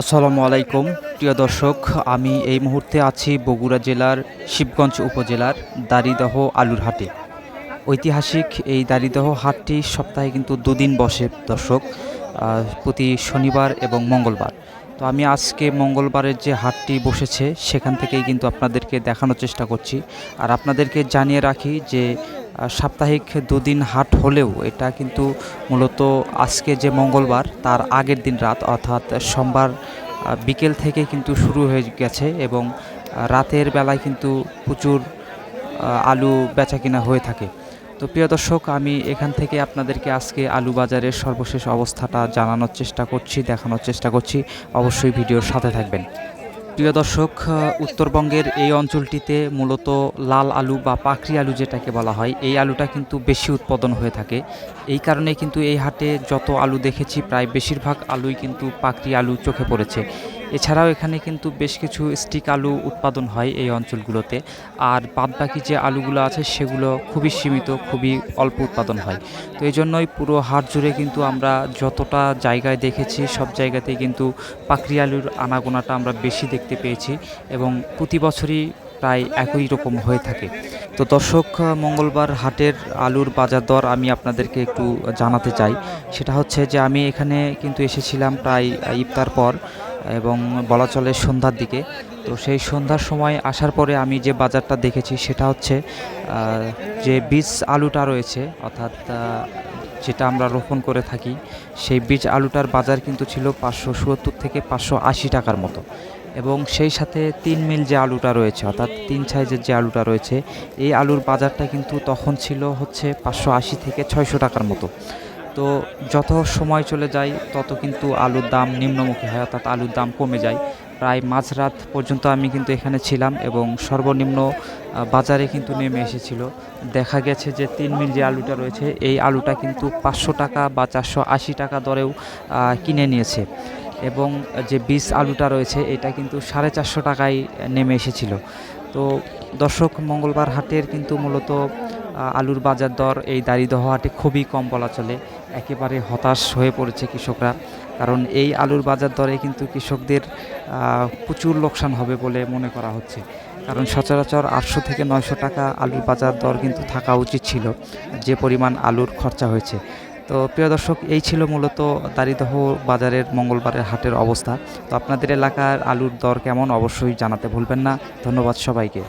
আসসালামু আলাইকুম। প্রিয় দর্শক, আমি এই মুহূর্তে আছি বগুড়া জেলার শিবগঞ্জ উপজেলার দাড়িদহ আলুর হাটে। ঐতিহাসিক এই দাড়িদহ হাটটি সপ্তাহে কিন্তু দুদিন বসে, দর্শক প্রতি শনিবার এবং মঙ্গলবার। তো আমি আজকে মঙ্গলবারের যে হাটটি বসেছে, সেখান থেকেই কিন্তু আপনাদেরকে দেখানোর চেষ্টা করছি। আর আপনাদেরকে জানিয়ে রাখি যে সাপ্তাহিক দুদিন হাট হলেও এটা কিন্তু মূলত আজকে যে মঙ্গলবার, তার আগের দিন রাত, অর্থাৎ সোমবার বিকেল থেকে কিন্তু শুরু হয়ে গেছে এবং রাতের বেলায় কিন্তু প্রচুর আলু বেচা কিনা হয়ে থাকে। তো প্রিয় দর্শক, আমি এখান থেকে আপনাদেরকে আজকে আলু বাজারের সর্বশেষ অবস্থাটা জানানোর চেষ্টা করছি, দেখানোর চেষ্টা করছি। অবশ্যই ভিডিওর সাথে থাকবেন। প্রিয় দর্শক উত্তরবঙ্গের এই অঞ্চলটিতে মূলত লাল আলু বা পাখরি আলু যেটাকে বলা হয়, এই আলুটা কিন্তু বেশি উৎপাদন হয়ে থাকে। এই কারণে কিন্তু এই হাটে যত আলু দেখেছি, প্রায় বেশিরভাগ আলুই কিন্তু পাখরি আলু চোখে পড়েছে। এছাড়াও এখানে কিন্তু বেশ কিছু স্টিক আলু উৎপাদন হয় এই অঞ্চলগুলোতে। আর বাদবাকি যে আলুগুলো আছে সেগুলো খুবই সীমিত, খুবই অল্প উৎপাদন হয়। তো এই জন্যই পুরো হাট জুড়ে কিন্তু আমরা যতটা জায়গায় দেখেছি, সব জায়গাতেই কিন্তু পাকড়ি আলুর আনাগোনাটা আমরা বেশি দেখতে পেয়েছি। এবং প্রতি বছরই প্রায় একই রকম হয়ে থাকে। তো দর্শক, মঙ্গলবার হাটের আলুর বাজার দর আমি আপনাদেরকে একটু জানাতে চাই। সেটা হচ্ছে যে আমি এখানে কিন্তু এসেছিলাম প্রায় ইফতার পর এবং বলা চলে সন্ধ্যার দিকে। তো সেই সন্ধ্যার সময় আসার পরে আমি যে বাজারটা দেখেছি সেটা হচ্ছে যে বীজ আলুটা রয়েছে, অর্থাৎ যেটা আমরা রোপণ করে থাকি, সেই বীজ আলুটার বাজার কিন্তু ছিল পাঁচশো সত্তর থেকে পাঁচশো আশি টাকার মতো। এবং সেই সাথে তিন মিল যে আলুটা রয়েছে, অর্থাৎ তিন সাইজের যে আলুটা রয়েছে, এই আলুর বাজারটা কিন্তু তখন ছিল হচ্ছে পাঁচশো আশি থেকে ছয়শো টাকার মতো। তো যত সময় চলে যায়, তত কিন্তু আলুর দাম নিম্নমুখী হয়, অর্থাৎ আলুর দাম কমে যায়। প্রায় মাঝরাত পর্যন্ত আমি কিন্তু এখানে ছিলাম এবং সর্বনিম্ন বাজারে কিন্তু নেমে এসেছিল। দেখা গেছে যে তিন মিল যে আলুটা রয়েছে, এই আলুটা কিন্তু পাঁচশো টাকা বা চারশো আশি টাকা দরেও কিনে নিয়েছে। এবং যে বীজ আলুটা রয়েছে, এটা কিন্তু সাড়ে চারশো টাকায় নেমে এসেছিল। তো দর্শক, মঙ্গলবার হাটের কিন্তু মূলত আলুর বাজার দর এই দারিদহ হাটে খুবই কম বলা চলে। একেবারে হতাশ হয়ে পড়েছে কৃষকরা, কারণ এই আলুর বাজার দরে কিন্তু কৃষকদের প্রচুর লোকসান হবে বলে মনে করা হচ্ছে। কারণ সচরাচর আটশো থেকে নয়শো টাকা আলুর বাজার দর কিন্তু থাকা উচিত ছিল, যে পরিমাণ আলুর খরচা হয়েছে। তো প্রিয় দর্শক, এই ছিল মূলত দারিদহ বাজারের মঙ্গলবারের হাটের অবস্থা। তো আপনাদের এলাকার আলুর দর কেমন? অবশ্যই জানাতে ভুলবেন না। ধন্যবাদ সবাইকে।